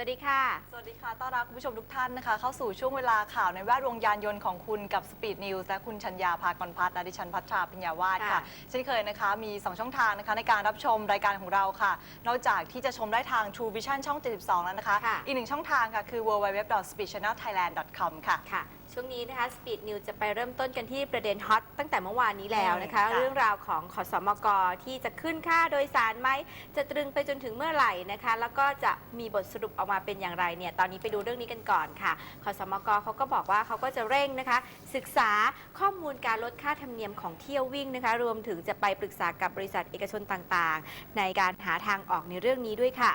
วัสดีค่ะ สวัสดีค่ะ ต้อนรับคุณผู้ชมทุกท่านนะคะ เข้าสู่ช่วงเวลาข่าวในแวดวงยานยนต์ของคุณกับ Speed News และคุณชัญญาภากรพัฒน์และดิฉันพัชราพิญญาวาสค่ะ ค่ะเช่นเคยนะคะ มี 2 ช่องทางนะคะในการรับชมรายการของเราค่ะ นอกจากที่จะชมได้ทาง True Vision ช่อง 72 แล้วนะคะ ค่ะ อีกหนึ่งช่องทางค่ะคือ www.speedchannelthailand.com ค่ะ ค่ะ ช่วงนี้นะคะ Speed News จะไปเริ่มต้นกันที่ประเด็นฮอตตั้งแต่เมื่อวานนี้แล้วนะคะอืมค่ะ เรื่องราวของขอสมกที่จะขึ้นค่าโดยสารไหมจะตรึงไปจนถึงเมื่อไหร่นะคะ แล้วก็จะมีบทสรุปออกมาเป็นอย่างไรเนี่ยตอนนี้ไปดูเรื่องนี้กันก่อนค่ะขอสมกเขาก็บอกว่าเขาก็จะเร่งนะคะ ศึกษาข้อมูลการลดค่าธรรมเนียมของเที่ยววิ่งนะคะ รวมถึงจะไปปรึกษากับบริษัทเอกชนต่างๆ ในการหาทางออกในเรื่องนี้ด้วยค่ะ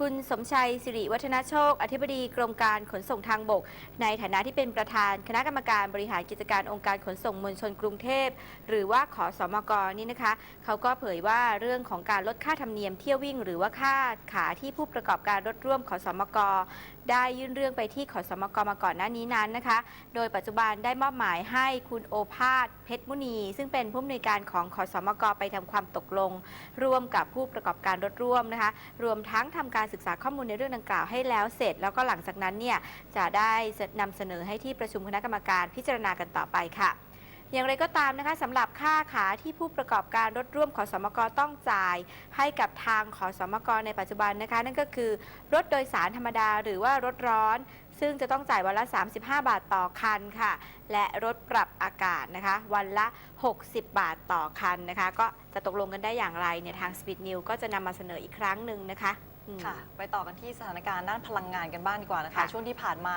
คุณสมชัยสิริวัฒนโชค อธิบดีกรมการขนส่งทางบก ในฐานะที่เป็นประธานคณะกรรมการบริหารกิจการองค์การขนส่งมวลชนกรุงเทพ หรือว่าขอสมกนี่นะคะ เขาก็เผยว่าเรื่องของการลดค่าธรรมเนียมเที่ยววิ่ง หรือว่าค่าขาที่ผู้ประกอบการรถร่วมขอสมกได้ยื่นเรื่องไปที่ขอสมกมาก่อนหน้านี้นั้นนะคะ โดยปัจจุบันได้มอบหมายให้คุณโอภาสเพชรมุนี ซึ่งเป็นผู้อำนวยการของขอสมกไปทำความตกลง ร่วมกับผู้ประกอบการรถร่วมนะคะ รวมทั้งทำการศึกษาข้อมูลในเรื่องดังกล่าวให้แล้วเสร็จ แล้วก็หลังจากนั้นเนี่ยจะได้นำเสนอให้ที่ประชุมคณะกรรมการพิจารณากันต่อไปค่ะ อย่างไรก็ตามนะคะสำหรับค่าขาที่ผู้ประกอบการรถร่วมขอสมกต้องจ่าย ให้กับทางขอสมกในปัจจุบันนะคะ นั่นก็คือ รถโดยสารธรรมดาหรือว่ารถร้อน ซึ่งจะต้องจ่ายวันละ 35 บาทต่อคันค่ะ และรถปรับอากาศนะคะ วันละ 60 บาทต่อคันนะคะ ก็จะตกลงกันได้อย่างไรเนี่ยทาง Speed New ก็จะนำมาเสนออีกครั้งหนึ่งนะคะ ค่ะ ไปต่อกันที่สถานการณ์ด้านพลังงานกันบ้างดีกว่านะคะ ค่ะช่วงที่ผ่านมา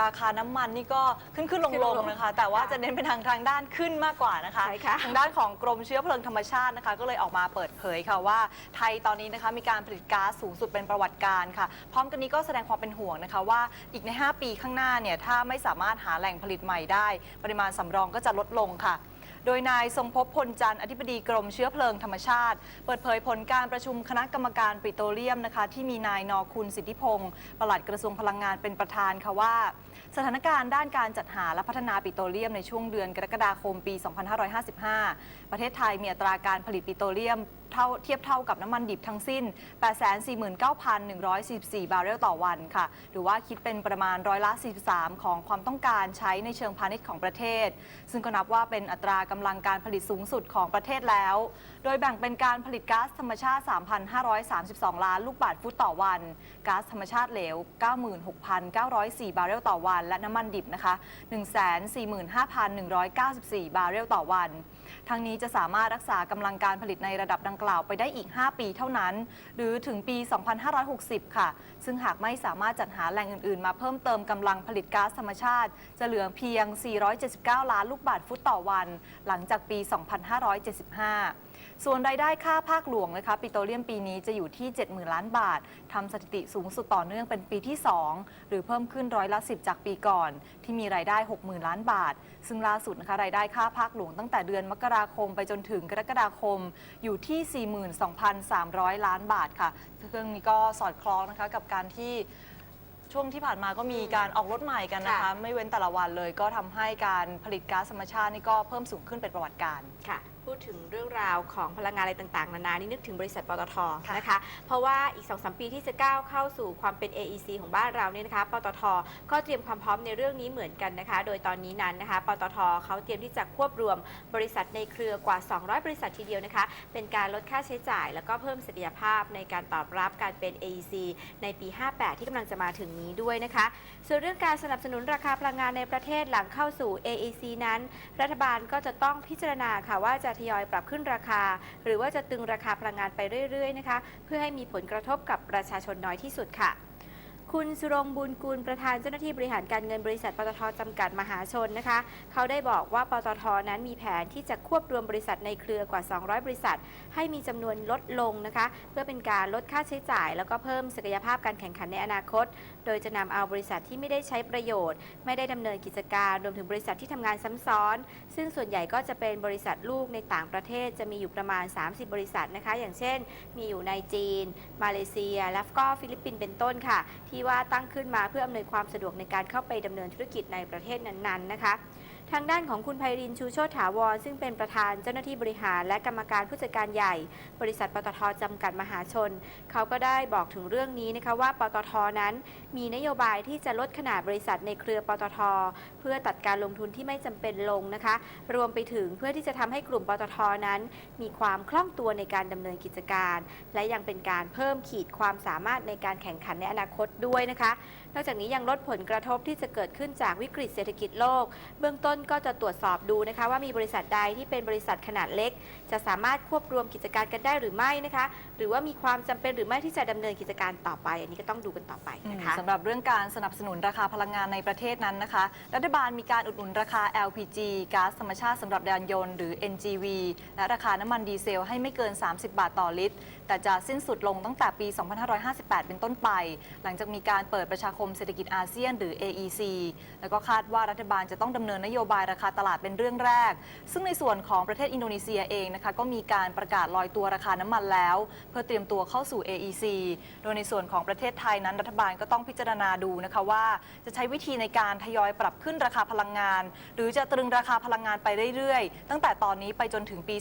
ราคาน้ำมันนี่ก็ขึ้นขึ้นลงขึ้นลลงงนะคะ แต่ว่าค่ะจะเน้นเป็นทางทางด้านขึ้นมากกว่านะคะ ใช่ค่ะทางด้านของกรมเชื้อเพลิงธรรมชาตินะคะ ก็เลยออกมาเปิดเผยค่ะว่า ไทยตอนนี้นะคะมีการผลิตก๊าซสูงสุดเป็นประวัติการค่ะ พร้อมกันนี้ก็แสดงความเป็นห่วงนะคะ ว่าอีกใน 5 ปีข้างหน้าเนี่ยถ้าไม่สามารถหาแหล่งผลิตใหม่ได้ ปริมาณสำรองก็จะลดลงค่ะ โดยนายทรงพบพลจันทร์อธิบดีกรมเชื้อเพลิงธรรมชาติ เปิดเผยผลการประชุมคณะกรรมการปิโตรเลียมนะคะที่มีนายนอคุณสิทธิพงศ์ปลัดกระทรวงพลังงานเป็นประธานค่ะว่า สถานการณ์ด้านการจัดหาและพัฒนาปิโตรเลียมในช่วงเดือนกรกฎาคมปี 2555 ประเทศไทยมีอัตราการผลิตปิโตรเลียม เท่าเทียบเท่ากับน้ำมันดิบทั้งสิ้น 849,144 บาร์เรลต่อวันค่ะ หรือว่าคิดเป็นประมาณร้อยละ 43 ของความต้องการใช้ในเชิงพาณิชย์ของประเทศ ซึ่งก็นับว่าเป็นอัตรากำลังการผลิตสูงสุดของประเทศแล้ว โดยแบ่งเป็นการผลิตก๊าซธรรมชาติ 3,532 ล้านลูกบาศก์ฟุตต่อวัน ก๊าซธรรมชาติเหลว 96,904 บาร์เรลต่อวัน และน้ำมันดิบนะคะ 145,194 บาร์เรลต่อวัน ทั้งนี้จะสามารถรักษากำลังการผลิตในระดับดังกล่าวไปได้อีก 5 ปีเท่านั้น หรือถึงปี 2560 ค่ะ ซึ่งหากไม่สามารถจัดหาแหล่งอื่นๆ มาเพิ่มเติมกำลังผลิตก๊าซธรรมชาติ จะเหลือเพียง 479 ล้านลูกบาศก์ฟุตต่อวัน หลังจากปี 2575ส่วนรายได้ค่าภาคหลวงนะคะปิโตรเลียมปีนี้จะอยู่ที่ 70,000 ล้านบาททำสถิติสูงสุดต่อเนื่องเป็นปีที่ 2 หรือเพิ่มขึ้นร้อยละ 10 จากปีก่อน ที่มีรายได้ 60,000 ล้านบาท ซึ่งล่าสุดนะคะรายได้ค่าภาคหลวงตั้งแต่เดือนมกราคมไปจนถึงกรกฎาคมอยู่ที่42,300 ล้านบาทค่ะเรื่องนี้ก็สอดคล้องนะคะกับการที่ ช่วงที่ผ่านมาก็มีการออกรถใหม่กันนะคะ ค่ะ ไม่เว้นแต่ละวันเลย ก็ทำให้การผลิตก๊าซธรรมชาตินี่ก็เพิ่มสูงขึ้นเป็นประวัติการณ์ ค่ะ พูดถึงเรื่องราวของพลังงานอะไรต่างๆ นานานี่นึกถึงบริษัทปตทค่ะนะคะ เพราะว่าอีก 2-3 ปีที่จะก้าวเข้าสู่ความเป็น AEC ของบ้านเราเนี่ยนะคะ ปตท ก็เตรียมความพร้อมในเรื่องนี้เหมือนกันนะคะ โดยตอนนี้นั้นนะคะ ปตทเขาเตรียมที่จะควบรวมบริษัทในเครือกว่า 200 บริษัททีเดียวนะคะ เป็นการลดค่าใช้จ่าย แล้วก็เพิ่มศักยภาพในการตอบรับการเป็น AEC ในปี 58 ที่กำลังจะมาถึงนี้ด้วยนะคะ ส่วนเรื่องการสนับสนุนราคาพลังงานในประเทศหลังเข้าสู่ AEC นั้น รัฐบาลก็จะต้องพิจารณาค่ะว่าจะทยอยปรับขึ้นราคา หรือว่าจะตึงราคาพลังงานไปเรื่อยๆนะคะ เพื่อให้มีผลกระทบกับประชาชนน้อยที่สุดค่ะ คุณสุรงค์บุญกุลประธานเจ้าหน้าที่บริหารการเงินบริษัทปตทจำกัดมหาชนนะคะ เขาได้บอกว่าปตทนั้นมีแผนที่จะควบรวมบริษัทในเครือกว่า 200 บริษัท ให้มีจำนวนลดลงนะคะ เพื่อเป็นการลดค่าใช้จ่าย แล้วก็เพิ่มศักยภาพการแข่งขันในอนาคต โดยจะนำเอาบริษัทที่ไม่ได้ใช้ประโยชน์ ไม่ได้ดำเนินกิจการรวมถึงบริษัทที่ทำงานซ้ำซ้อน ซึ่งส่วนใหญ่ก็จะเป็นบริษัทลูกในต่างประเทศจะมีอยู่ประมาณ 30 บริษัทนะคะ อย่างเช่น มีอยู่ในจีน มาเลเซีย และก็ฟิลิปปินส์เป็นต้นค่ะ ที่ว่าตั้งขึ้นมาเพื่ออำนวยความสะดวกในการเข้าไปดำเนินธุรกิจในประเทศนั้นๆนะคะ ทางด้านของคุณไพรินชูโชติถาวร ซึ่งเป็นประธานเจ้าหน้าที่บริหารและกรรมการผู้จัดการใหญ่ บริษัทปตทจำกัดมหาชน เขาก็ได้บอกถึงเรื่องนี้นะคะว่าปตทนั้น มีนโยบายที่จะลดขนาดบริษัทในเครือปตท เพื่อตัดการลงทุนที่ไม่จำเป็นลงนะคะ รวมไปถึงเพื่อที่จะทำให้กลุ่มปตทนั้น มีความคล่องตัวในการดำเนินกิจการ และยังเป็นการเพิ่มขีดความสามารถในการแข่งขันในอนาคตด้วยนะคะ นอกจากนี้ยังลดผลกระทบที่จะเกิดขึ้นจากวิกฤตเศรษฐกิจโลก เบื้องต้นก็จะตรวจสอบดูนะคะว่ามีบริษัทใดที่เป็นบริษัทขนาดเล็ก จะสามารถควบรวมกิจการกันได้หรือไม่นะคะ หรือว่ามีความจำเป็นหรือไม่ที่จะดำเนินกิจการต่อไป อันนี้ก็ต้องดูกันต่อไปนะคะสำหรับเรื่องการสนับสนุนราคาพลังงานในประเทศนั้นนะคะ รัฐบาลมีการอุดหนุนราคา LPG ก๊าซธรรมชาติสำหรับยานยนต์หรือ NGV และราคาน้ำมันดีเซลให้ไม่เกิน 30 บาทต่อลิตร แต่จะสิ้นสุดลงตั้งแต่ปี 2558 เป็นต้นไป หลังจากมีการเปิดประชาคมเศรษฐกิจอาเซียนหรือ AEC แล้วก็คาดว่ารัฐบาลจะต้องดำเนินนโยบายราคาตลาดเป็นเรื่องแรก ซึ่งในส่วนของประเทศอินโดนีเซียเองนะคะก็มีการประกาศลอยตัวราคาน้ำมันแล้ว เพื่อเตรียมตัวเข้าสู่ AEC โดยในส่วนของประเทศไทยนั้นรัฐบาลก็ต้องพิจารณาดูนะคะว่า จะใช้วิธีในการทยอยปรับขึ้นราคาพลังงาน หรือจะตรึงราคาพลังงานไปเรื่อยๆ ตั้งแต่ตอนนี้ไปจนถึงปี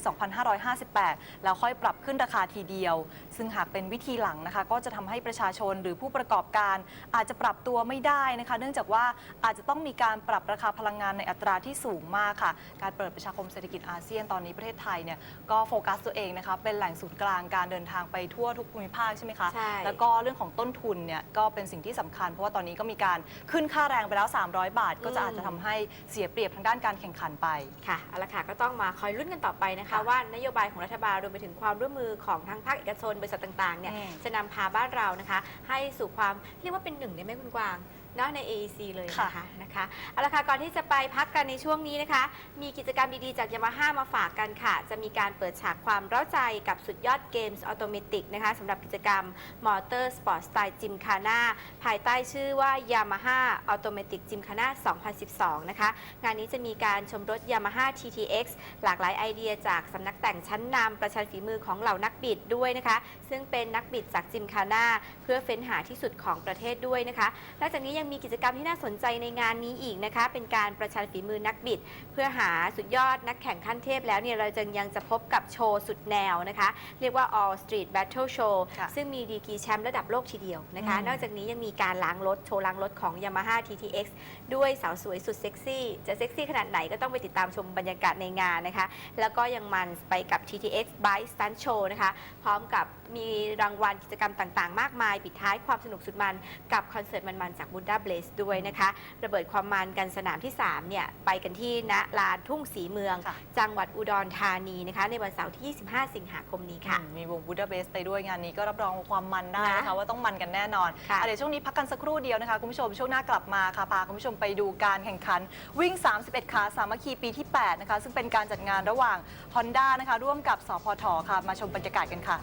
2558 แล้วค่อยปรับขึ้นราคาทีเดียว ซึ่งหากเป็นวิธีหลังนะคะ ก็จะทำให้ประชาชนหรือผู้ประกอบการ อาจจะปรับตัวไม่ได้นะคะ เนื่องจากว่าอาจจะต้องมีการปรับราคาพลังงานในอัตราที่สูงมากค่ะ การเปิดประชาคมเศรษฐกิจอาเซียนตอนนี้ประเทศไทยเนี่ยก็โฟกัสตัวเองนะคะเป็นแหล่งศูนย์กลางการเดินทางไปทั่วทุกภูมิภาคใช่ไหมคะ ใช่ แล้วก็เรื่องของต้นทุนเนี่ยก็เป็นสิ่งที่สำคัญ เพราะว่าตอนนี้ก็มีการขึ้นค่าแรงไปแล้ว 300 บาท ก็จะอาจจะทำให้เสียเปรียบทางด้านการแข่งขันไป ค่ะเอาละค่ะก็ต้องมาคอยลุ้นกันต่อไปนะคะ ค่ะว่านโยบายของรัฐบาลรวมไปถึงความร่วมมือของทั้งภาคเอกชนบริษัทต่างๆเนี่ยอืม จะนำพาบ้านเรานะคะ ให้สู่ความเรียกว่าเป็นหนึ่งได้ไหมคุณกวาง เนาะใน AEC เลยนะคะนะคะเอาละค่ะก่อนที่จะไปพักกันในช่วงนี้นะคะ มีกิจกรรมดีๆจากยามาฮ่ามาฝากกันค่ะ จะมีการเปิดฉากความเร้าใจกับสุดยอดเกมส์ออโตเมติกนะคะสำหรับกิจกรรมมอเตอร์สปอร์ตสไตล์จิมคาน่าภายใต้ชื่อว่า Yamaha Automatic Gymkhana 2012 นะคะ งานนี้จะมีการชมรถ Yamaha TTX หลากหลายไอเดียจากสำนักแต่งชั้นนำประชันฝีมือของเหล่านักบิดด้วยนะคะ ซึ่งเป็นนักบิดจากจิมคาน่าเพื่อเฟ้นหาที่สุดของประเทศด้วยนะคะนอกจากนี้ยังมีกิจกรรมที่น่าสนใจในงานนี้อีกนะคะ เป็นการประชันฝีมือนักบิด เพื่อหาสุดยอดนักแข่งขั้นเทพแล้วเนี่ยเราจะยังจะพบกับโชว์สุดแนวนะคะ เรียกว่า All Street Battle Show ค่ะซึ่งมีดีกรีแชมป์ระดับโลกทีเดียวนะคะ อืม นอกจากนี้ยังมีการล้างรถโชว์ล้างรถของ Yamaha TTX ด้วยสาวสวยสุดเซ็กซี่ จะเซ็กซี่ขนาดไหนก็ต้องไปติดตามชมบรรยากาศในงานนะคะ แล้วก็ยังมันไปกับ TTX Bike Stunt Show นะคะ พร้อมกับมีรางวัลกิจกรรมต่างๆ มากมาย ปิดท้ายความสนุกสุดมันกับคอนเสิร์ตมันๆจาก Buddha Blaze ด้วยนะคะ ระเบิดความมันกันสนามที่ 3 เนี่ย ไปกันที่ณลานทุ่งสีเมือง ค่ะ จังหวัดอุดรธานีนะคะ ในวันเสาร์ที่ 25 สิงหาคมนี้ค่ะ อืมมีวงบูดาเบสไปด้วยงานนี้ก็รับรองความมันได้นะนะคะว่าต้องมันกันแน่นอนค่ะ อะเดี๋ยวช่วงนี้พักกันสักครู่เดียวนะคะคุณผู้ชมช่วงหน้ากลับมาค่ะพาคุณผู้ชมไปดูการแข่งขันวิ่ง 31 ขาสามัคคีปีที่ 8 นะคะ ซึ่งเป็นการจัดงานระหว่าง Honda นะคะ ร่วมกับสพทค่ะ มาชมบรรยากาศกันค่ะ